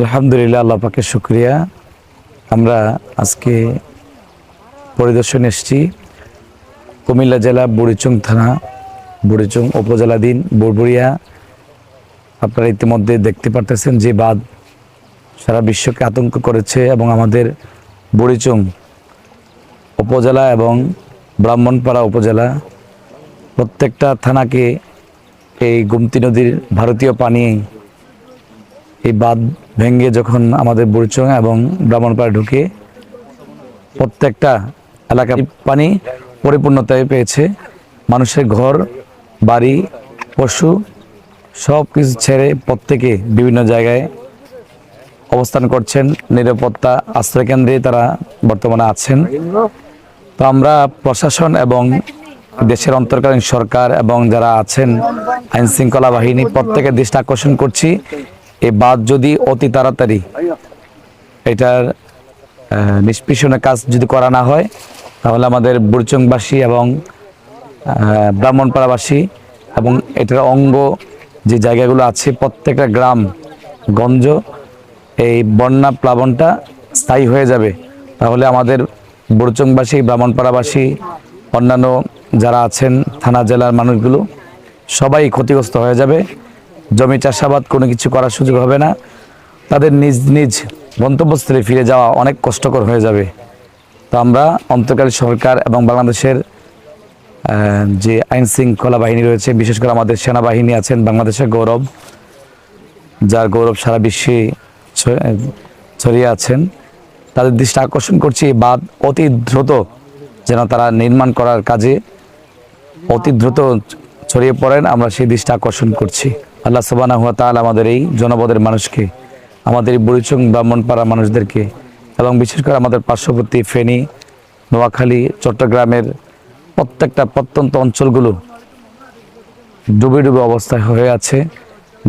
আলহামদুলিল্লাহ, আল্লাহ পাকের শুক্রিয়া। আমরা আজকে পরিদর্শন এসেছি কুমিল্লা জেলা বুড়িচুং থানা, বুড়িচুং উপজেলাধীন বুড়বুড়িয়া। আপনারা ইতিমধ্যে দেখতে পারতেছেন যে বাঁধ সারা বিশ্বকে আতঙ্ক করেছে এবং আমাদের বুড়িচুং উপজেলা এবং ব্রাহ্মণপাড়া উপজেলা প্রত্যেকটা থানাকে এই গুমতি নদীর ভারতীয় পানি, এই বাঁধ ভেঙে যখন আমাদের বুড়িচং এবং ব্রাহ্মণপাড়া ঢুকে প্রত্যেকটা এলাকা পানি পরিপূর্ণতায় পেয়েছে। মানুষের ঘর, বাড়ি, পশু সব কিছু ছেড়ে প্রত্যেকে বিভিন্ন জায়গায় অবস্থান করছেন। নিরাপত্তা আশ্রয় কেন্দ্রে তারা বর্তমানে আছেন। তো আমরা প্রশাসন এবং দেশের অন্তর্কালীন সরকার এবং যারা আছেন আইন শৃঙ্খলা বাহিনী, প্রত্যেকের দৃষ্টি আকর্ষণ করছি। এই বাদ যদি অতি তাড়াতাড়ি এটার নিষ্পেষণের কাজ যদি করা না হয় তাহলে আমাদের বুড়চংবাসী এবং ব্রাহ্মণপাড়াবাসী এবং এটার অঙ্গ যে জায়গাগুলো আছে প্রত্যেকটা গ্রাম গঞ্জ এই বন্যা প্লাবনটা স্থায়ী হয়ে যাবে। তাহলে আমাদের বুড়চংবাসী ব্রাহ্মণপাড়াবাসী অন্যান্য যারা আছেন থানা জেলার মানুষগুলো সবাই ক্ষতিগ্রস্ত হয়ে যাবে। জমি চাষাবাদ, কোনো কিছু করার সুযোগ হবে না। তাদের নিজ নিজ গন্তব্যস্থলে ফিরে যাওয়া অনেক কষ্টকর হয়ে যাবে। তো আমরা অন্তর্কালী সরকার এবং বাংলাদেশের যে আইন শৃঙ্খলা বাহিনী রয়েছে, বিশেষ করে আমাদের সেনাবাহিনী আছেন বাংলাদেশের গৌরব, যার গৌরব সারা বিশ্বে ছড়িয়ে আছেন। তাদের দৃষ্টি আকর্ষণ করছি এই অতি দ্রুত যেন তারা নির্মাণ করার কাজে অতি দ্রুত ছড়িয়ে পড়েন। আমরা সেই দৃষ্টি আকর্ষণ করছি। আল্লাহ সবানা হুয়া তাল আমাদের এই জনপদের মানুষকে, আমাদের এই বুড়িচং ব্রাহ্মণপাড়া মানুষদেরকে এবং বিশেষ করে আমাদের পার্শ্ববর্তী ফেনী, নোয়াখালী, চট্টগ্রামের প্রত্যেকটা প্রত্যন্ত অঞ্চলগুলো ডুবে ডুবে অবস্থায় হয়ে আছে।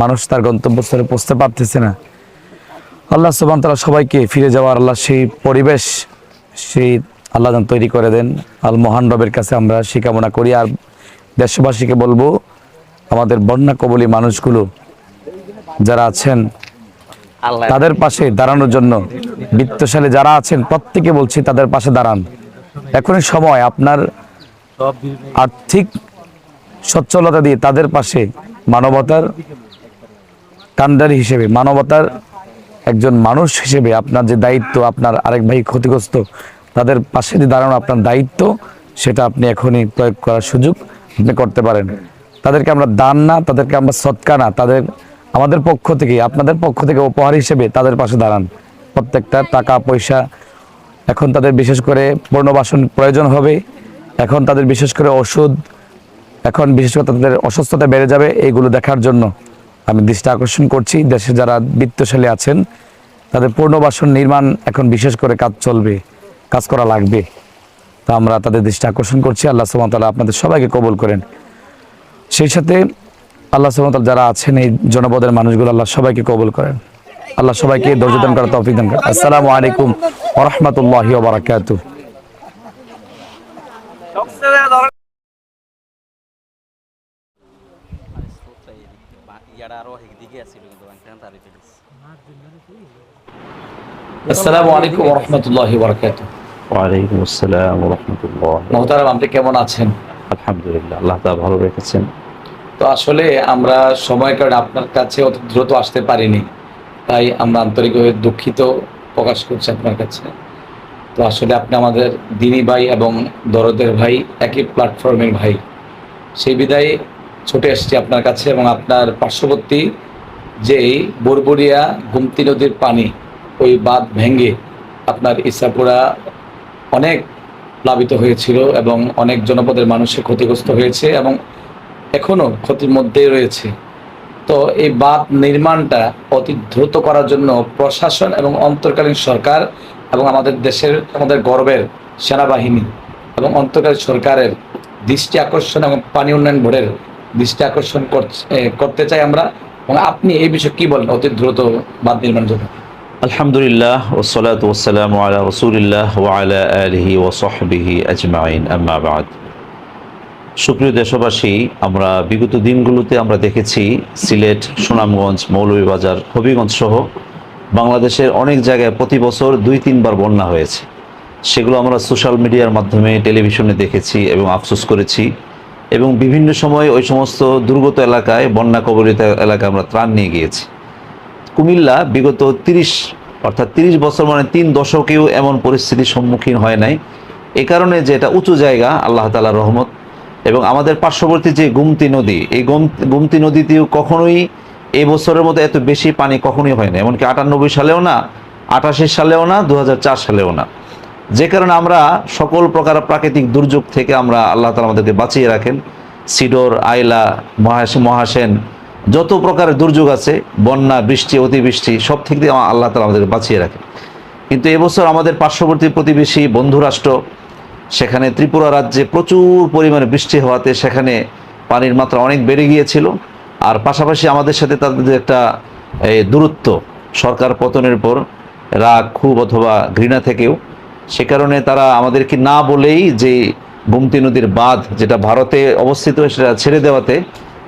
মানুষ তার গন্তব্যস্থলে পৌঁছতে পারতেছে না। আল্লাহ সোবান তারা সবাইকে ফিরে যাওয়ার আল্লাহ সেই পরিবেশ, সেই আল্লাহ তৈরি করে দেন। আল মহান রবের কাছে আমরা সেই কামনা করি। আর দেশবাসীকে বলব আমাদের বন্যা কবলী মানুষগুলো যারা আছেন তাদের পাশে দাঁড়ানোর জন্য বিত্তশালী যারা আছেন প্রত্যেকে বলছি তাদের পাশে দাঁড়ান। এখনই সময় আপনার আর্থিক সচ্ছলতা দিয়ে তাদের পাশে মানবতার কান্ডারি হিসেবে মানবতার একজন মানুষ হিসেবে আপনার যে দায়িত্ব আপনার আরেক ভাই ক্ষতিগ্রস্ত তাদের পাশে যে দাঁড়ানো আপনার দায়িত্ব সেটা আপনি এখনই প্রয়োগ করার সুযোগ আপনি করতে পারেন। তাদেরকে আমরা দান না, তাদেরকে আমরা সৎকা না, তাদের, আমাদের পক্ষ থেকে, আপনাদের পক্ষ থেকে উপহার হিসেবে তাদের পাশে দাঁড়ান। প্রত্যেকটা টাকা, পয়সা, এখন তাদের বিশেষ করে পূর্ণবাসন প্রয়োজন হবে, এখন তাদের বিশেষ করে ওষুধ, এখন বিশেষ করে তাদের অসুস্থতা বেড়ে যাবে, এইগুলো দেখার জন্য আমি দৃষ্টি আকর্ষণ করছি। দেশে যারা বৃত্তশালী আছেন, তাদের পূর্ণবাসন নির্মাণ এখন বিশেষ করে কাজ চলবে, কাজ করা লাগবে। তা আমরা তাদের দৃষ্টি আকর্ষণ করছি। আল্লাহ সুমতাল্লাহ আপনাদের সবাইকে কবুল করেন। সেই সাথে আল্লাহ সুমতাল যারা আছেন এই জনপদের মানুষগুলো আল্লাহ সবাইকে কবুল করেন। আল্লাহ সবাইকে ধৈর্য দান করার তৌফিক দান করেন। আসসালামু আলাইকুম ওরহমতুল্লাহি আসসালামু আলাইকুম ওরহমতুল্লাহি ওয়ালাইকুম আসসালাম রহমতুল্লাহ। মহতারাম আপনি কেমন আছেন? আলহামদুলিল্লাহ আল্লাহ ভালো রেখেছেন। তো আসলে আমরা সময় কারণে আপনার কাছে অত দ্রুত আসতে পারিনি। তাই আমরা আন্তরিকভাবে দুঃখিত প্রকাশ করছি আপনার কাছে। তো আসলে আপনি আমাদের দিনী ভাই এবং দরদের ভাই, একই প্ল্যাটফর্মের ভাই। সেই বিদায় ছুটে এসেছি আপনার কাছে এবং আপনার পার্শ্ববর্তী যেই বরবরিয়া গুমতি নদীর পানি, ওই বাঁধ ভেঙে আপনার ইসাপুরা অনেক প্লাবিত হয়েছিল এবং অনেক জনপদের মানুষের ক্ষতিগ্রস্ত হয়েছে এবং এখনও ক্ষতির মধ্যেই রয়েছে। তো এই বাঁধ নির্মাণটা অতি দ্রুত করার জন্য প্রশাসন এবং অন্তর্কালীন সরকার এবং আমাদের দেশের, আমাদের গর্বের সেনাবাহিনী এবং অন্তর্কালীন সরকারের দৃষ্টি আকর্ষণ এবং পানি উন্নয়ন বোর্ডের দৃষ্টি আকর্ষণ করতে চাই আমরা এবং আপনি এই বিষয়ে কি বলেন অতি দ্রুত বাঁধ নির্মাণ জন্য? আলহামদুলিল্লাহ ওসলাত ওসালাম আলা রসুলিল্লাহ ওয়ালা আলহি ওসহবিহি আজমাইন, আম্মা বাদ। সুপ্রিয় দেশবাসী, আমরা বিগত দিনগুলোতে আমরা দেখেছি সিলেট, সুনামগঞ্জ, মৌলভীবাজার, হবিগঞ্জ সহ বাংলাদেশের অনেক জায়গায় প্রতি বছর দুই, তিনবার বন্যা হয়েছে। সেগুলো আমরা সোশ্যাল মিডিয়ার মাধ্যমে, টেলিভিশনে দেখেছি এবং আফসোস করেছি এবং বিভিন্ন সময় ওই সমস্ত দুর্গত এলাকায়, বন্যা কবলিত এলাকায় আমরা ত্রাণ নিয়ে গিয়েছি। কুমিল্লা বিগত তিরিশ, অর্থাৎ তিরিশ বছর মানে তিন দশকেও এমন পরিস্থিতির সম্মুখীন হয় নাই। এ কারণে যে এটা উঁচু জায়গা, আল্লাহ তালার রহমত। এবং আমাদের পার্শ্ববর্তী যে গুমতি নদী, এই গুম- গুমতি নদীতেও কখনোই এই বছরের মতো এত বেশি পানি কখনোই হয় না। এমনকি আটানব্বই সালেও না, আটাশি সালেও না দু হাজার চার সালেও না। যে কারণে আমরা সকল প্রকার প্রাকৃতিক দুর্যোগ থেকে আমরা আল্লাহ তালা আমাদেরকে বাঁচিয়ে রাখেন। সিডোর, আইলা, মহাস, মহাসেন, যত প্রকারের দুর্যোগ আছে, বন্যা, বৃষ্টি, অতিবৃষ্টি, সব থেকে আল্লাহ তালা আমাদেরকে বাঁচিয়ে রাখেন। কিন্তু এবছর আমাদের পার্শ্ববর্তী প্রতিবেশী বন্ধু রাষ্ট্র সেখানে ত্রিপুরা রাজ্যে প্রচুর পরিমাণে বৃষ্টি হওয়াতে সেখানে পানির মাত্রা অনেক বেড়ে গিয়েছিল। আর পাশাপাশি আমাদের সাথে তাদের একটা দূরত্ব, সরকার পতনের পর রাগ খুব অথবা ঘৃণা থেকেও। সে কারণে তারা আমাদেরকে না বলেই যে গুমতি নদীর বাঁধ যেটা ভারতে অবস্থিত সেটা ছেড়ে দেওয়াতে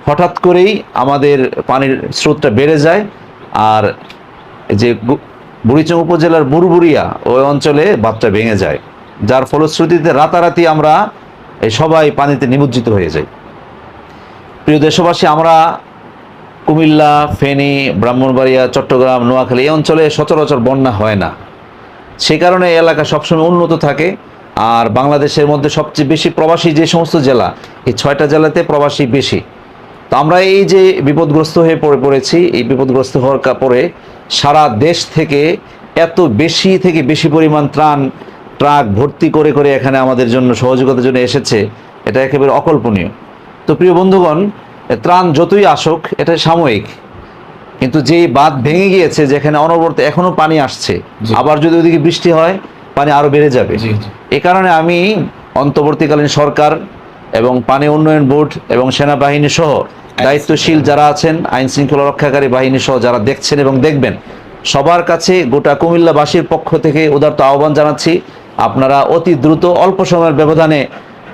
হঠাৎ করেই আমাদের পানির স্রোতটা বেড়ে যায়। আর যে বুড়িচং উপজেলার বুরবুরিয়া ওই অঞ্চলে বাঁধটা ভেঙে যায়। যার ফলশ্রুতিতে রাতারাতি আমরা এই সবাই পানিতে নিমজ্জিত হয়ে যাই। প্রিয় দেশবাসী, আমরা কুমিল্লা, ফেনী, ব্রাহ্মণবাড়িয়া, চট্টগ্রাম, নোয়াখালী এই অঞ্চলে সচরাচর বন্যা হয় না। সে কারণে এই এলাকা সবসময় উন্নত থাকে আর বাংলাদেশের মধ্যে সবচেয়ে বেশি প্রবাসী যে সমস্ত জেলা, এই ছয়টা জেলাতে প্রবাসী বেশি। তো আমরা এই যে বিপদগ্রস্ত হয়ে পড়ে পড়েছি, এই বিপদগ্রস্ত হওয়ার পরে সারা দেশ থেকে এত বেশি থেকে বেশি পরিমাণ ত্রাণ ট্রাক ভর্তি করে করে এখানে আমাদের জন্য সহযোগিতার জন্য এসেছে এটা একেবারে অকল্পনীয়। তো প্রিয় বন্ধুগণ ত্রাণ যতই আসুক এটা সাময়িক। কিন্তু যেই বাঁধ ভেঙে গিয়েছে যেখানে অনবরত এখনও পানি আসছে আবার যদি ওদিকে বৃষ্টি হয় পানি আরও বেড়ে যাবে। এ কারণে আমি অন্তর্বর্তীকালীন সরকার এবং পানি উন্নয়ন বোর্ড এবং সেনাবাহিনী সহ দায়িত্বশীল যারা আছেন আইন শৃঙ্খলা রক্ষাকারী বাহিনী সহ যারা দেখছেন এবং দেখবেন সবার কাছে গোটা কুমিল্লাবাসীর পক্ষ থেকে উদারত আহ্বান জানাচ্ছি। আপনারা অতি দ্রুত অল্প সময়ের ব্যবধানে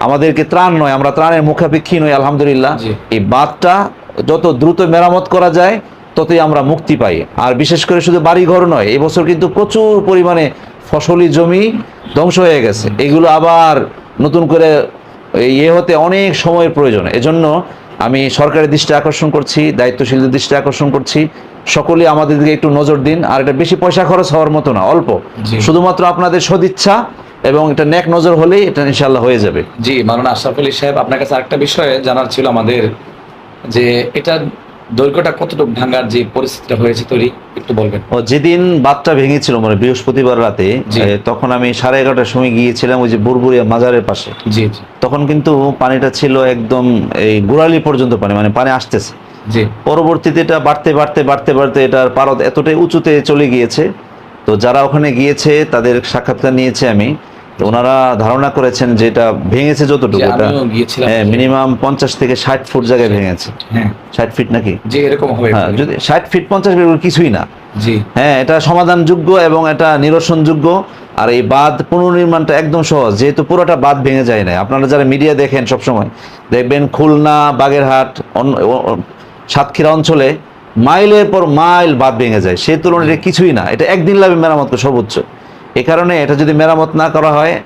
আমাদেরকে ত্রাণ নয় আমরা ত্রাণের মুখাপেক্ষী নই আলহামদুলিল্লাহ। এই বাঁধটা যত দ্রুত মেরামত করা যায় ততই আমরা মুক্তি পাই। আর বিশেষ করে শুধু বাড়িঘর নয় এবছর কিন্তু প্রচুর পরিমাণে ফসলি জমি ধ্বংস হয়ে গেছে। এগুলো আবার নতুন করে ইয়ে হতে অনেক সময়ের প্রয়োজন। এজন্য আমি সরকারের দৃষ্টি আকর্ষণ করছি দায়িত্বশীলদের দৃষ্টি আকর্ষণ করছি। সকলে আমাদের দিকে একটু নজর দিন আর এটা বেশি পয়সা খরচ হওয়ার মতো না অল্প। শুধুমাত্র আপনাদের সদিচ্ছা এবং এটা নেক নজর হলেই এটা ইনশাল্লাহ হয়ে যাবে। জি মাননা আশরাফ আলী সাহেব আপনার কাছে আরেকটা বিষয় জানার ছিল আমাদের যে এটা দৈর্ঘ্যটা কতটুকু ভাঙার যে পরিস্থিতিটা হয়েছে তৈরি একটু বলবেন। ও যেদিন বাদটা ভেঙেছিল মানে বৃহস্পতিবার রাতে। তখন আমি সাড়ে এগারোটার সময় গিয়েছিলাম ওই যে বুরবুরিয়া মাজারের পাশে। জি জি। তখন কিন্তু পানিটা ছিল একদম এই গোড়ালি পর্যন্ত পানি মানে পানি আসতেছে। জি। পরবর্তীতে এটা বাড়তে বাড়তে বাড়তে বাড়তে এটার পারদ এতটাই উঁচুতে চলে গিয়েছে। তো যারা ওখানে গিয়েছে তাদের সাক্ষাৎকার নিয়েছে আমি। তো ওনারা ধারণা করেছেন যে এটা ভেঙেছে যতটুকু এটা হ্যাঁ মিনিমাম পঞ্চাশ থেকে ষাট ফুট জায়গায় ভেঙেছে। হ্যাঁ। ষাট ফিট নাকি? যে এরকম হবে। হ্যাঁ যদি ষাট ফিট পঞ্চাশ ফিট কিছুই না। হ্যাঁ এটা সমাধানযোগ্য এবং এটা নিরসনযোগ্য। আর এই বাঁধ পুনর্নির্মাণটা একদম সহজ যেহেতু পুরোটা বাঁধ ভেঙে যায় না আপনারা যারা মিডিয়া দেখেন সবসময় দেখবেন খুলনা বাগেরহাট অন্য সাতক্ষীরা অঞ্চলে মাইলের পর মাইল বাঁধ ভেঙে যায়। সেই তুলনায় কিছুই না। এটা একদিন লাগবে মেরামত সর্বোচ্চ। এ কারণে এটা যদি মেরামত না করা হয়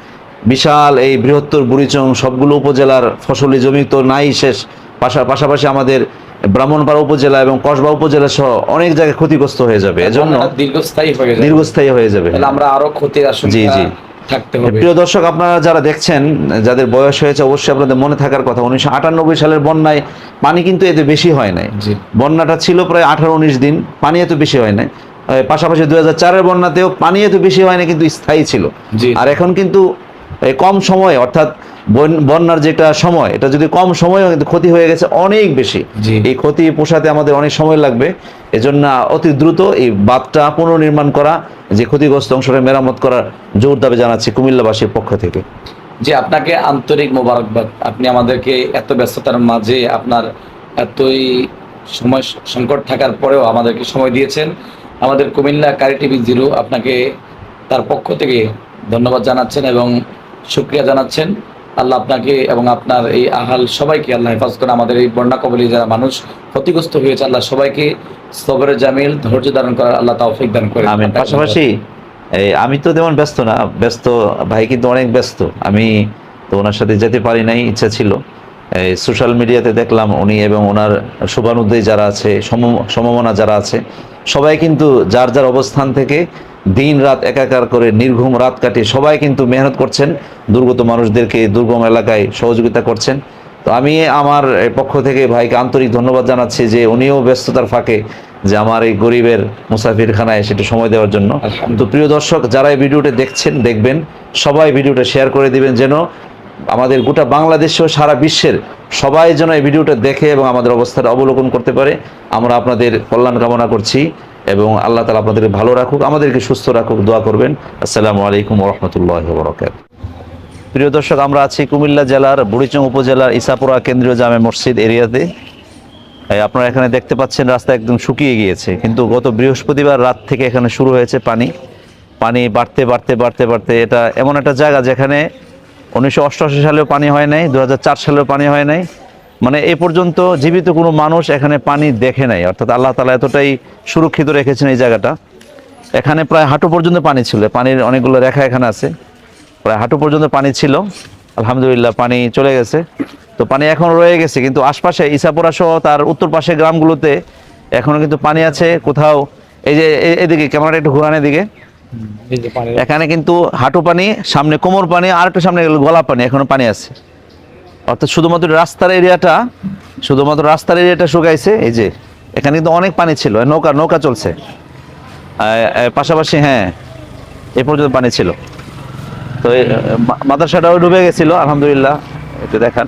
বিশাল এই বৃহত্তর বুড়িচং সবগুলো উপজেলার ফসলি জমি তো নাই শেষ। পাশা- পাশাপাশি আমাদের ব্রাহ্মণপাড়া উপজেলা এবং কসবা উপজেলা সহ অনেক জায়গায় ক্ষতিগ্রস্ত হয়ে যাবে। এজন্য দীর্ঘস্থায়ী হয়ে দীর্ঘস্থায়ী হয়ে যাবে। আমরা আরও ক্ষতির জি, জি। থাকতে হবে। প্রিয় দর্শক আপনারা যারা দেখছেন যাদের বয়স হয়েছে অবশ্যই আপনাদের মনে থাকার কথা। উনিশশো আটানব্বই সালের বন্যায় পানি কিন্তু এতে বেশি হয় নাই। বন্যাটা ছিল প্রায় আঠারো উনিশ দিন পানি এত বেশি হয় নাই। পাশাপাশি দুই হাজার চারের বন্যাতেও পানি এত বেশি হয় না কিন্তু স্থায়ী ছিল। আর এখন কিন্তু কম সময়ে অর্থাৎ বন- বন্যার যেটা সময় এটা যদি কম সময়েও কিন্তু ক্ষতি হয়ে গেছে অনেক বেশি। এই ক্ষতি পোষাতে আমাদের অনেক সময় লাগবে। এজন্য অতি দ্রুত এই বাঁধটা পুনর্নির্মাণ করা যে ক্ষতিগ্রস্ত অংশটা মেরামত করার জোর দাবি জানাচ্ছি কুমিল্লাবাসীর পক্ষ থেকে। যে আপনাকে আন্তরিক মোবারকবাদ। আপনি আমাদেরকে এত ব্যস্ততার মাঝে আপনার এতই সময় সংকট থাকার পরেও আমাদেরকে সময় দিয়েছেন। আমাদের কুমিল্লা কারি টিভি জিরো আপনাকে তার পক্ষ থেকে ধন্যবাদ জানাচ্ছেন এবং সুক্রিয়া জানাচ্ছেন। আল্লাহ আপনাকে এবং আপনার এই আহাল সবাইকে আল্লাহ হেফাজ করে আমাদের এই বন্যা কবলী যারা মানুষ ক্ষতিগ্রস্ত হয়েছে, আল্লাহ সবাইকে সবরের জামিল, ধৈর্য ধারণ করার আল্লাহ তৌফিক দান করে। পাশাপাশি আমি তো তেমন ব্যস্ত না, ব্যস্ত ভাই কিন্তু অনেক ব্যস্ত। আমি তো ওনার সাথে যেতে পারি নাই, ইচ্ছা ছিল। এই, সোশ্যাল মিডিয়াতে দেখলাম উনি এবং ওনার শুভানুদ্দয়ী যারা আছে সম- সমমনা যারা আছে সবাই কিন্তু যার যার অবস্থান থেকে দিন রাত একাকার করে নির্ঘুম রাত কাটিয়ে সবাই কিন্তু মেহনত করছেন দুর্গত মানুষদেরকে দুর্গম এলাকায় সহযোগিতা করছেন। তো আমি আমার পক্ষ থেকে ভাইকে আন্তরিক ধন্যবাদ জানাচ্ছি যে উনিও ব্যস্ততার ফাঁকে যে আমার এই গরিবের মুসাফিরখানায় সেটা সময় দেওয়ার জন্য। তো প্রিয় দর্শক যারা এই ভিডিওটা দেখছেন দেখবেন সবাই ভিডিওটা শেয়ার করে দিবেন যেন আমাদের গোটা বাংলাদেশেও সারা বিশ্বের সবাই যেন এই ভিডিওটা দেখে এবং আমাদের অবস্থাটা অবলোকন করতে পারে, আমরা আপনাদের কল্যাণ কামনা করছি এবং আল্লাহ তালা আপনাদেরকে ভালো রাখুক, আমাদেরকে সুস্থ রাখুক, দোয়া করবেন। আসসালামু আলাইকুম রহমতুল্লাহ বরকাত প্রিয় দর্শক, আমরা আছি কুমিল্লা জেলার বুড়িচং উপজেলার ইসাপুরা কেন্দ্রীয় জামে মসজিদ এরিয়াতে। আপনারা এখানে দেখতে পাচ্ছেন রাস্তা একদম শুকিয়ে গিয়েছে, কিন্তু গত বৃহস্পতিবার রাত থেকে এখানে শুরু হয়েছে পানি। পানি বাড়তে বাড়তে বাড়তে বাড়তে এটা এমন একটা জায়গা যেখানে উনিশশো অষ্টআশি সালেও পানি হয় নাই দু হাজার চার সালেও পানি হয় নাই। মানে এ পর্যন্ত জীবিত কোনো মানুষ এখানে পানি দেখে নাই। অর্থাৎ আল্লাহ তালা এতটাই সুরক্ষিত রেখেছেন এই জায়গাটা। এখানে প্রায় হাঁটু পর্যন্ত পানি ছিল। পানির অনেকগুলো রেখা এখানে আছে। প্রায় হাঁটু পর্যন্ত পানি ছিল। আলহামদুলিল্লাহ পানি চলে গেছে। তো পানি এখন রয়ে গেছে, কিন্তু আশপাশে ইসাপুরা সহ তার উত্তর পাশে গ্রামগুলোতে এখনও কিন্তু পানি আছে। কোথাও এই যে এদিকে, ক্যামেরাটা একটু ঘোরানোর দিকে এখানে কিন্তু হাঁটু পানি, সামনে কোমর পানি, আর একটু সামনে গেলে পানি, এখনও পানি আছে। অর্থাৎ শুধুমাত্র রাস্তার এরিয়াটা, শুধুমাত্র রাস্তার এরিয়াটা শুকাইছে, এই যে, এখানে কিন্তু অনেক পানি ছিল নৌকা নৌকা চলছে। পাশাপাশি হ্যাঁ এ পর্যন্ত পানি ছিল। তো মাদ্রাসাটাও ডুবে গেছিল, আলহামদুলিল্লাহ, একটু দেখান।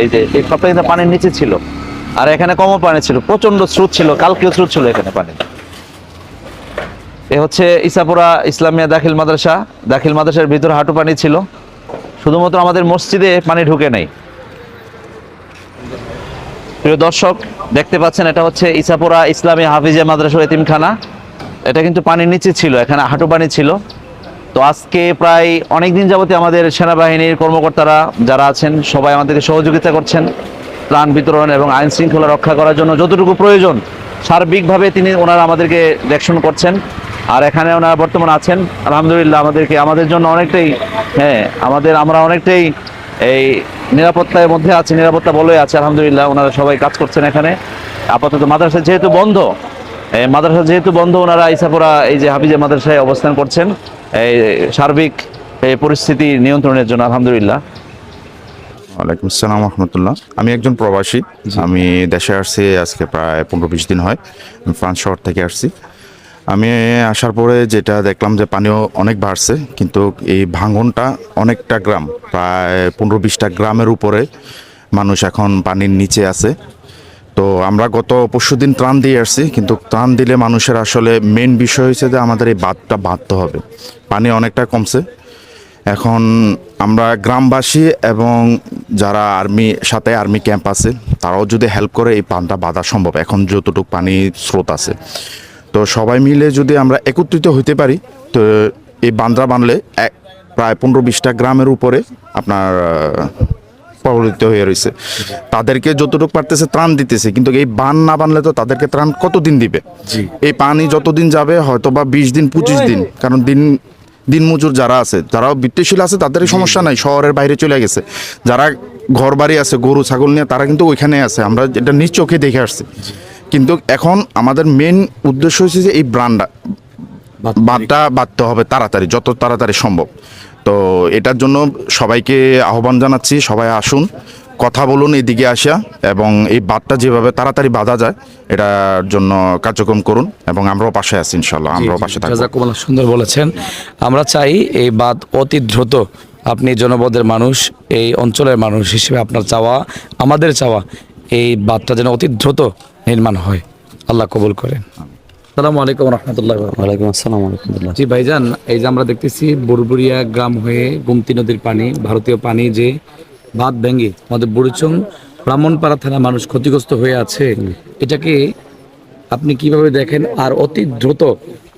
এই যে, এই সবটা কিন্তু পানির নিচে ছিল। আর এখানে কমও পানি ছিল প্রচণ্ড স্রোত ছিল, কালকেও স্রোত ছিল এখানে পানি এ হচ্ছে ইসাপুরা ইসলামিয়া দাখিল মাদ্রাসা। দাখিল মাদ্রাসার ভিতরে হাঁটু পানি ছিল। শুধুমাত্র আমাদের মসজিদে পানি ঢুকে নেই। প্রিয় দর্শক, দেখতে পাচ্ছেন এটা হচ্ছে ইসাপুরা ইসলামী হাফিজা মাদ্রাসা এতিমখানা। এটা কিন্তু পানির নিচে ছিল, এখানে হাঁটু পানি ছিল। তো আজকে প্রায় অনেক দিন যাবতীয় আমাদের সেনাবাহিনীর কর্মকর্তারা যারা আছেন, সবাই আমাদেরকে সহযোগিতা করছেন প্রাণ বিতরণ এবং আইন শৃঙ্খলা রক্ষা করার জন্য। যতটুকু প্রয়োজন, সার্বিকভাবে তিনি ওনারা আমাদেরকে দেখশন করছেন। আর এখানে ওনারা বর্তমান আছেন আলহামদুলিল্লাহ আমাদেরকে আমাদের জন্য অনেকটাই হ্যাঁ আমাদের আমরা অনেকটাই এই নিরাপত্তার মধ্যে আছে নিরাপত্তা বলয় আছে আলহামদুলিল্লাহ ওনারা সবাই কাজ করছেন এখানে। আপাতত মাদ্রাসা যেহেতু বন্ধ এই মাদ্রাসা যেহেতু বন্ধ ওনারা ইসাপুরা এই যে হাফিজে মাদ্রাসায় অবস্থান করছেন এই সার্বিক এই পরিস্থিতি নিয়ন্ত্রণের জন্য আলহামদুলিল্লাহ। ওয়ালাইকুম আসসালাম রহমতুল্লাহ। আমি একজন প্রবাসী আমি দেশে আসছি আজকে প্রায় পনেরো বিশ দিন হয় আমি ফ্রান্স শহর থেকে আসছি। আমি আসার পরে যেটা দেখলাম যে পানিও অনেক বাড়ছে, কিন্তু এই ভাঙনটা অনেকটা গ্রাম, প্রায় পনেরো বিশটা গ্রামের উপরে মানুষ এখন পানির নিচে আছে। তো আমরা গত পরশু দিন ত্রাণ দিয়ে আসছি, কিন্তু ত্রাণ দিলে মানুষের আসলে মেন বিষয় হচ্ছে যে আমাদের এই বাঁধটা বাঁধতে হবে। পানি অনেকটা কমছে। এখন আমরা গ্রামবাসী এবং যারা আর্মি, সাথে আর্মি ক্যাম্প আছে, তারাও যদি হেল্প করে এই পানটা বাঁধা সম্ভব, এখন যতটুকু পানি স্রোত আছে। তো সবাই মিলে যদি আমরা একত্রিত হইতে পারি তো এই বান্ধা বানলে এক প্রায় পনেরো বিশটা গ্রামের উপরে আপনার প্রবলিত হয়ে রয়েছে। তাদেরকে যতটুকু পারতেছে ত্রাণ দিতেছে কিন্তু এই বান না বানলে তো তাদেরকে ত্রাণ কতদিন দিবে? এই পানি যতদিন যাবে হয়তো বা বিশ দিন পঁচিশ দিন কারণ দিন দিন মজুর যারা আছে যারাও বৃত্তিশীল আছে তাদের সমস্যা নাই শহরের বাইরে চলে গেছে। যারা ঘর বাড়ি আছে গরু ছাগল নিয়ে তারা কিন্তু ওইখানে আছে। আমরা এটা নিজ চোখে দেখে আসছি। কিন্তু এখন আমাদের মেন উদ্দেশ্য হচ্ছে যে এই ব্রান্ডা বাঁধটা বাঁধতে হবে তাড়াতাড়ি যত তাড়াতাড়ি সম্ভব। তো এটার জন্য সবাইকে আহ্বান জানাচ্ছি সবাই আসুন কথা বলুন এদিকে আসা এবং এই বাঁধটা যেভাবে তাড়াতাড়ি বাঁধা যায় এটার জন্য কার্যক্রম করুন এবং আমরাও পাশে আছি ইনশাল্লাহ আমরাও পাশে থাকব। জাজাকুমুল্লাহ সুন্দর বলেছেন। আমরা চাই এই বাদ অতি দ্রুত আপনি জনপদের মানুষ এই অঞ্চলের মানুষ হিসেবে আপনার চাওয়া আমাদের চাওয়া এই বাদটা যেন অতি দ্রুত নির্মাণ হয়। আল্লাহ কবুল করেন। সালামু আলাইকুম রহমতুল্লাহ। ওয়ালাইকুম আসসালাম রহমতুল্লাহ। জি ভাইজান এই যে আমরা দেখতেছি বুড়বুড়িয়া গ্রাম হয়ে গুমতি নদীর পানি ভারতীয় পানি যে বাঁধ ভেঙে আমাদের বুড়িচং ব্রাহ্মণপাড়া থানা মানুষ ক্ষতিগ্রস্ত হয়ে আছে। এটাকে আপনি কীভাবে দেখেন? আর অতি দ্রুত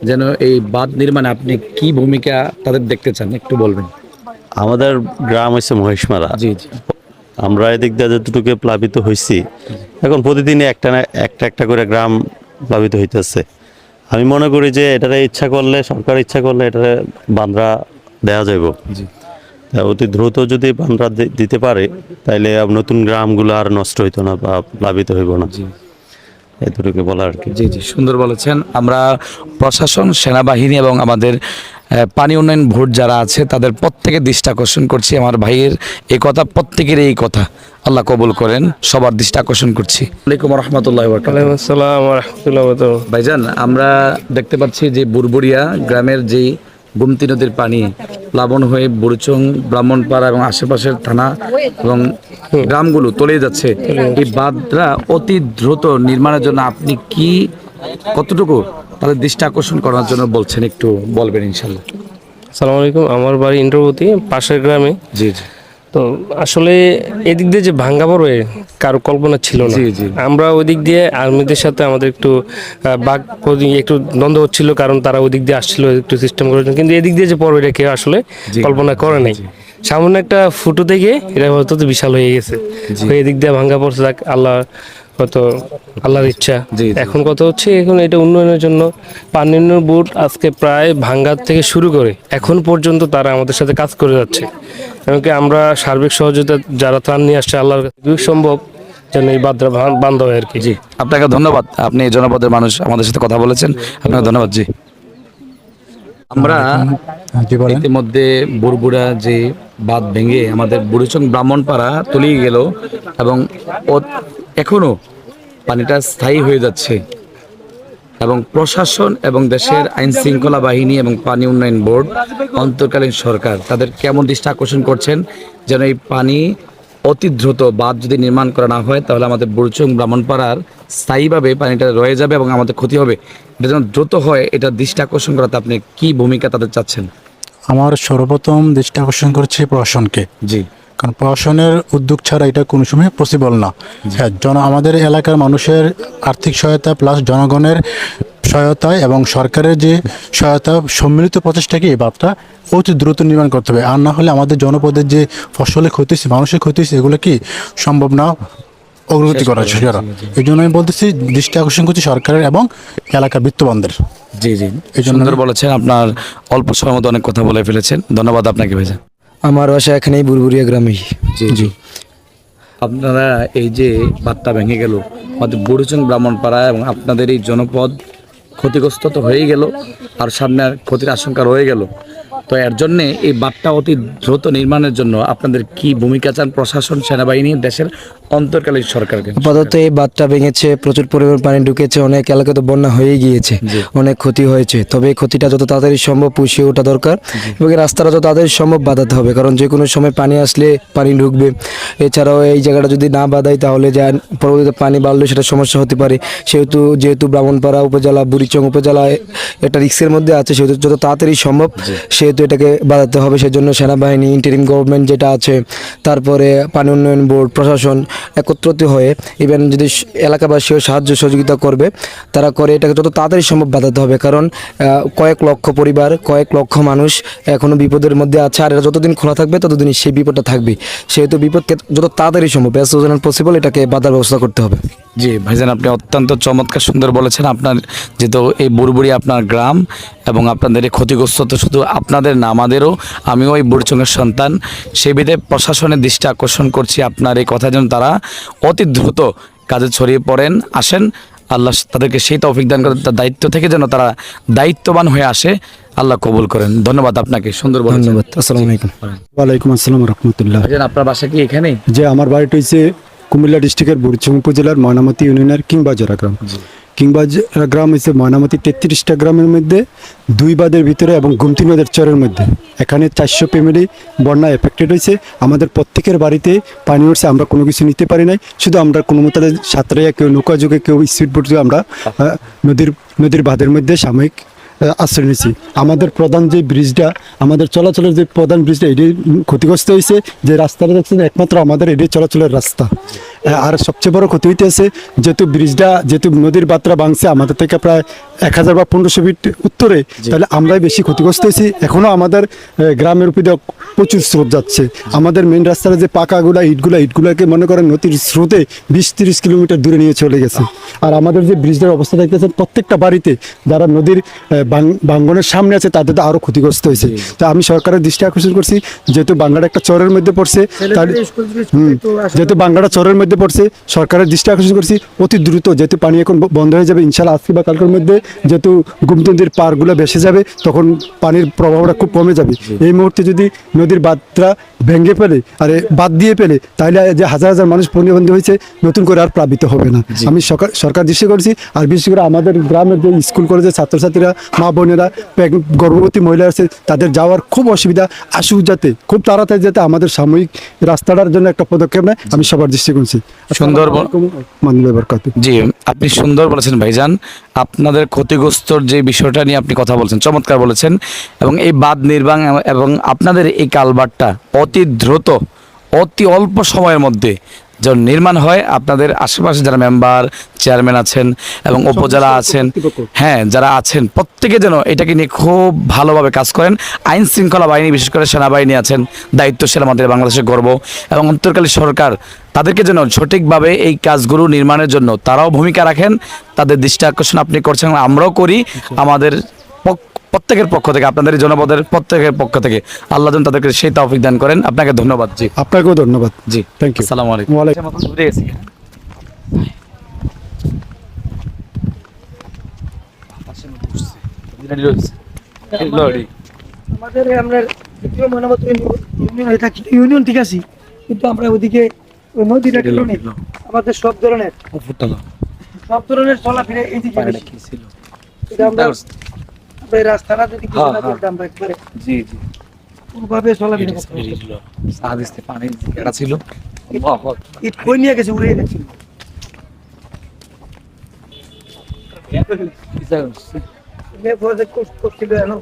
যেন এই বাঁধ নির্মাণে আপনি কি ভূমিকা তাদের দেখতে চান? একটু বলবেন। আমাদের গ্রাম হচ্ছে মহেশমারা। জি জি। আমরা এদিক দিয়ে যতটুকু প্লাবিত হয়েছি এখন প্রতিদিনই একটা না একটা একটা করে গ্রাম প্লাবিত হইতেছে। আমি মনে করি যে এটারে ইচ্ছা করলে সরকার ইচ্ছা করলে এটারে বান্ধরা দেওয়া যাইব। অতি দ্রুত যদি বান্ধরা দিতে পারে তাইলে নতুন গ্রামগুলো আর নষ্ট হইতো না বা প্লাবিত হইব না। এতটুকু বলা আর কি। জি জি সুন্দর বলেছেন। আমরা প্রশাসন সেনাবাহিনী এবং আমাদের পানি উন্নয়ন ভোট যারা আছে তাদের প্রত্যেকের দৃষ্টি আকর্ষণ করছি। আমার ভাইয়ের এই কথা প্রত্যেকের এই কথা। আল্লাহ কবুল করেন সবার দৃষ্টি আকর্ষণ করছি। আলাইকুম রহমতুল্লাহ ভাইজান আমরা দেখতে পাচ্ছি যে বুরবুরিয়া গ্রামের যেই গুমতি নদীর পানি প্লাবন হয়ে বুড়চং ব্রাহ্মণপাড়া এবং আশেপাশের থানা এবং গ্রামগুলো তলিয়ে যাচ্ছে। এই বাঁধরা অতি দ্রুত নির্মাণের জন্য আপনি কি কতটুকু তাদের দৃষ্টি আকর্ষণ করার জন্য বলছেন একটু বলবেন ইনশাল্লাহ। সালাম আলাইকুম আমার বাড়ি ইন্দ্রবতী পাশের গ্রামে। জি জি। তো আসলে এদিক দিয়ে যে ভাঙ্গা পড়বে কারও কল্পনা ছিল না। আমরা ওই দিক দিয়ে আর্মিদের সাথে আমাদের একটু বাঘ একটু দ্বন্দ্ব হচ্ছিল কারণ তারা ওই দিক দিয়ে আসছিল একটু সিস্টেম করার জন্য। কিন্তু এদিক দিয়ে যে পড়বে এটা কেউ আসলে কল্পনা করে নাই। সামান্য একটা ফুটো থেকে এটা হয়তো বিশাল হয়ে গেছে। এদিক দিয়ে ভাঙ্গা পড়ছে আল্লাহ হয়তো আল্লাহর ইচ্ছা। এখন কথা হচ্ছে এখন এটা উন্নয়নের জন্য পানি বোর্ড আজকে প্রায় ভাঙ্গার থেকে শুরু করে এখন পর্যন্ত তারা আমাদের সাথে কাজ করে যাচ্ছে। এমনকি আমরা সার্বিক সহযোগিতা যারা ত্রাণ নিয়ে আসছে আল্লাহর সম্ভব যেন এই বাদ্রা বান্ধ হয় আর কি। জি আপনাকে ধন্যবাদ। আপনি এই জনপদের মানুষ আমাদের সাথে কথা বলেছেন। আপনাকে ধন্যবাদ জি। আমরা ইতিমধ্যে বুড়বুড়া যে বাঁধ ভেঙে আমাদের বুড়িচং ব্রাহ্মণপাড়া তলিয়ে গেল এবং ও- এখনও পানিটা স্থায়ী হয়ে যাচ্ছে এবং প্রশাসন এবং দেশের আইন শৃঙ্খলা বাহিনী এবং পানি উন্নয়ন বোর্ড অন্তর্কালীন সরকার তাদের কেমন দৃষ্টি আকর্ষণ করছেন? যেন এই পানি অতি দ্রুত বাঁধ যদি নির্মাণ করা না হয় তাহলে আমাদের বুড়চুং ব্রাহ্মণপাড়ার স্থায়ীভাবে পানিটা রয়ে যাবে এবং আমাদের ক্ষতি হবে। এটা যেন দ্রুত হয় এটা দৃষ্টি আকর্ষণ করাতে আপনি কি ভূমিকা তাদের চাচ্ছেন? আমার সর্বপ্রথম দৃষ্টি আকর্ষণ করছে প্রশাসনকে। জি। কারণ প্রশাসনের উদ্যোগ ছাড়া এটা কোনো সময় পসিবল না। হ্যাঁ জন আমাদের এলাকার মানুষের আর্থিক সহায়তা প্লাস জনগণের সহায়তায় এবং সরকারের যে সহায়তা সম্মিলিত প্রচেষ্টাকে এই বাঁধটা অতি দ্রুত নির্মাণ করতে হবে। আর না হলে আমাদের জনপদের যে ফসলের ক্ষতি হচ্ছে মানুষের ক্ষতি হচ্ছে এগুলো কি সম্ভব না অগ্রগতি করা সেটা এই জন্য আমি বলতেছি দৃষ্টি আকর্ষণ করছি সরকারের এবং এলাকার বিত্তবানদের। জি জি। এই জন্য- বলেছেন আপনার অল্প সময়ের মধ্যে অনেক কথা বলে ফেলেছেন। ধন্যবাদ আপনাকে ভাইজান। আমার বাসা এখানেই বুরবুরিয়া গ্রামেই। জি আপনারা এই যে বার্তা ভেঙে গেল, আমাদের ব্রাহ্মণ ব্রাহ্মণপাড়া এবং আপনাদের এই জনপদ ক্ষতিগ্রস্ত তো হয়ে গেল, আর সামনে ক্ষতির আশঙ্কা রয়ে গেল। তো এর জন্য এই বার্তা অতি দ্রুত নির্মাণের জন্য আপনাদের কি ভূমিকা চান প্রশাসন সেনাবাহিনী দেশের অন্তর্কালীন সরকারকে? আপাতত এই বাঁধটা ভেঙেছে প্রচুর পরিমাণ পানি ঢুকেছে অনেক এলাকায় তো বন্যা হয়ে গিয়েছে অনেক ক্ষতি হয়েছে। তবে এই ক্ষতিটা যত তাড়াতাড়ি সম্ভব পুষিয়ে ওঠা দরকার এবং রাস্তাটা যত তাড়াতাড়ি সম্ভব বাঁধাতে হবে কারণ যে কোনো সময় পানি আসলে পানি ঢুকবে। এছাড়াও এই জায়গাটা যদি না বাঁধাই তাহলে যা পরবর্তীতে পানি বাড়লে সেটা সমস্যা হতে পারে। সেহেতু যেহেতু ব্রাহ্মণপাড়া উপজেলা বুড়িচং উপজেলা একটা রিক্সের মধ্যে আছে সেহেতু যত তাড়াতাড়ি সম্ভব সেহেতু এটাকে বাঁধাতে হবে, সেজন্য সেনাবাহিনী ইন্টারিম গভর্নমেন্ট যেটা আছে, তারপরে পানি উন্নয়ন বোর্ড প্রশাসন একত্রিত হয়ে ইভেন যদি এলাকাবাসীও সাহায্য সহযোগিতা করবে, তারা করে এটাকে যত তাড়াতাড়ি সম্ভব বাঁধাতে হবে। কারণ কয়েক লক্ষ পরিবার, কয়েক লক্ষ মানুষ এখনও বিপদের মধ্যে আছে, আর এটা যতদিন খোলা থাকবে, ততদিনই সেই বিপদটা থাকবে। সেহেতু বিপদকে যত তাড়াতাড়ি সম্ভব অ্যাজ সোজ পসিবল এটাকে বাধার ব্যবস্থা করতে হবে। জি, ভাইজান, আপনি অত্যন্ত চমৎকার সুন্দর বলেছেন। আপনার যেহেতু এই বুড়বুড়ি আপনার গ্রাম এবং আপনাদের ক্ষতিগ্রস্ত তো শুধু আপনাদের না আমাদেরও। আমিও ওই বুড়চঙ্গের সন্তান। সেই বিধে প্রশাসনের দৃষ্টি আকর্ষণ করছি আপনার এই কথা যেন তারা অতি দ্রুত কাজে ছড়িয়ে পড়েন আসেন। আল্লাহ তাদেরকে সেই তৌফিক দান করেন তার দায়িত্ব থেকে যেন তারা দায়িত্ববান হয়ে আসে আল্লাহ কবুল করেন। ধন্যবাদ আপনাকে সুন্দর ধন্যবাদ আসসালামু আলাইকুম। ওয়ালাইকুম আসসালাম রহমতুল্লাহ। আপনার বাসা কি এখানে? যে আমার বাড়িটা হচ্ছে কুমিল্লা ডিস্ট্রিক্টের বুড়িচং উপজেলার ময়নামতি ইউনিয়নের কিংবাজারা গ্রাম। কিংবাজারা গ্রাম হচ্ছে ময়নামতি তেত্রিশটা গ্রামের মধ্যে দুই বাদের ভিতরে এবং গুমতি নদের চরের মধ্যে। এখানে চারশো ফ্যামিলি বন্যা এফেক্টেড হয়েছে আমাদের প্রত্যেকের বাড়িতে পানি উঠছে আমরা কোনো কিছু নিতে পারি নাই। শুধু আমরা কোনো মতো সাঁতরাইয়া কেউ নৌকা যুগে কেউ স্পিড বোট যুগে আমরা নদীর নদীর বাঁধের মধ্যে সাময়িক আশ্রয় নিয়েছি। আমাদের প্রধান যে ব্রিজটা আমাদের চলাচলের যে প্রধান ব্রিজটা এটি ক্ষতিগ্রস্ত হয়েছে যে রাস্তাটা দেখছেন একমাত্র আমাদের এটি চলাচলের রাস্তা। আর সবচেয়ে বড় ক্ষতি হইতেছে যেহেতু ব্রিজটা যেহেতু নদীর বাত্রা ভাঙছে আমাদের থেকে প্রায় এক হাজার বা পনেরোশো ফিট উত্তরে তাহলে আমরাই বেশি ক্ষতিগ্রস্ত হয়েছি। এখনও আমাদের গ্রামের উপরে প্রচুর স্রোত যাচ্ছে। আমাদের মেন রাস্তার যে পাকাগুলা ইটগুলা ইটগুলাকে মনে করেন নদীর স্রোতে বিশ তিরিশ কিলোমিটার দূরে নিয়ে চলে গেছে। আর আমাদের যে ব্রিজের অবস্থা দেখতেছেন প্রত্যেকটা বাড়িতে যারা নদীর বাঙ্গনের সামনে আছে তাদের তো আরও ক্ষতিগ্রস্ত হয়েছে। তো আমি সরকারের দৃষ্টি আকর্ষণ করছি যেহেতু বাংলাটা একটা চরের মধ্যে পড়ছে তার যেহেতু বাংলাটা চরের মধ্যে পড়ছে সরকারের দৃষ্টি আকর্ষণ করছি অতি দ্রুত যেহেতু পানি এখন বন্ধ হয়ে যাবে ইনশাল্লাহ আজকে বা কালকের মধ্যে যেহেতু গুমতন্দির পারগুলো বেসে যাবে তখন পানির প্রভাবটা খুব কমে যাবে। এই মুহূর্তে যদি নদীর বাঁধটা ভেঙে ফেলে আর বাদ দিয়ে ফেলে তাহলে যে হাজার হাজার মানুষ পণ্যবন্দী হয়েছে নতুন করে আর প্লাবিত হবে না। আমি সরকার সরকার দৃষ্টি করছি আর বিশেষ করে আমাদের গ্রামের যে স্কুল কলেজের ছাত্রছাত্রীরা মা বোনেরা গর্ভবতী মহিলা আছে তাদের যাওয়ার খুব অসুবিধা আসুক যাতে খুব তাড়াতাড়ি যাতে আমাদের সাময়িক রাস্তাটার জন্য একটা পদক্ষেপ নেয় আমি সবার দৃষ্টি করছি। সুন্দর জি আপনি সুন্দর বলেছেন ভাইজান। আপনাদের ক্ষতিগ্রস্তর যে বিষয়টা নিয়ে আপনি কথা বলছেন চমৎকার বলেছেন। এবং এই বাদ নির্বাণ এবং আপনাদের এই কালবারটা অতি দ্রুত অতি অল্প সময়ের মধ্যে যেন নির্মাণ হয় আপনাদের আশেপাশে যারা মেম্বার চেয়ারম্যান আছেন এবং উপজেলা আছেন হ্যাঁ যারা আছেন প্রত্যেকে যেন এটাকে নিয়ে খুব ভালোভাবে কাজ করেন। আইন শৃঙ্খলা বাহিনী বিশেষ করে সেনাবাহিনী আছেন দায়িত্বশীল আমাদের বাংলাদেশের গর্ব এবং অন্তর্কালী সরকার তাদেরকে যেন সঠিকভাবে এই কাজগুলো নির্মাণের জন্য তারাও ভূমিকা রাখেন তাদের দৃষ্টি আকর্ষণ আপনি করছেন আমরাও করি। আমাদের পক- প্রত্যেকের পক্ষ থেকে আপনাদের জনপদের প্রত্যেকের পক্ষ থেকে আল্লাহ যেন তাদেরকে সেই তৌফিক দান করেন। আপনাকে ধন্যবাদ জি। আপনাকেও ধন্যবাদ জি Thank you. আসসালামু আলাইকুম। ওয়ালাইকুম আমাদের আমরা মানবত ইউনিয়ন হয়ে থাকি। ইউনিয়ন ঠিক আছে কিন্তু আমরা ওদিকে ওই নদীর আমাদের সব ধরনের সব ধরনের চলাফেরা। এটা আমরা আমরা রাস্তাটা যদি কিছু না করতাম আমরা একবারে জি জি। পুরোভাবে চলাফেরা করতে পারতাম। পানি কেটা ছিল। ইট কই নিয়ে গেছে উড়ে গেছে মেয়ে প্রজেক্ট করছিল জানো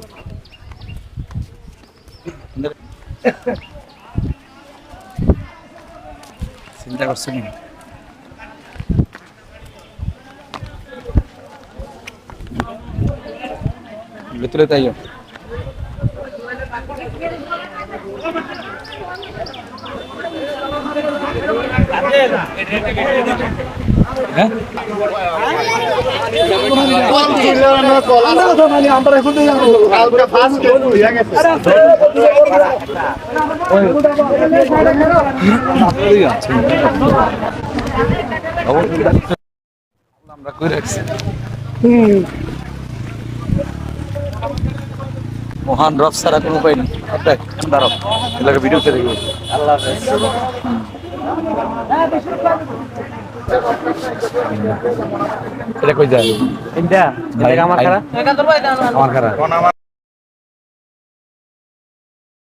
চিন্তা করছেন ভেতরে তাইও হ্যাঁ? আমরা কই রাখছি মহান রব ছাড়া কোনো উপায় নেই। দেখ দাঁড়াও এলাকা ভিডিও ছেড়ে দেবো আল্লাহ এটা কই যায়? এটা আমার ভাই। খারাপ আমার খারাপ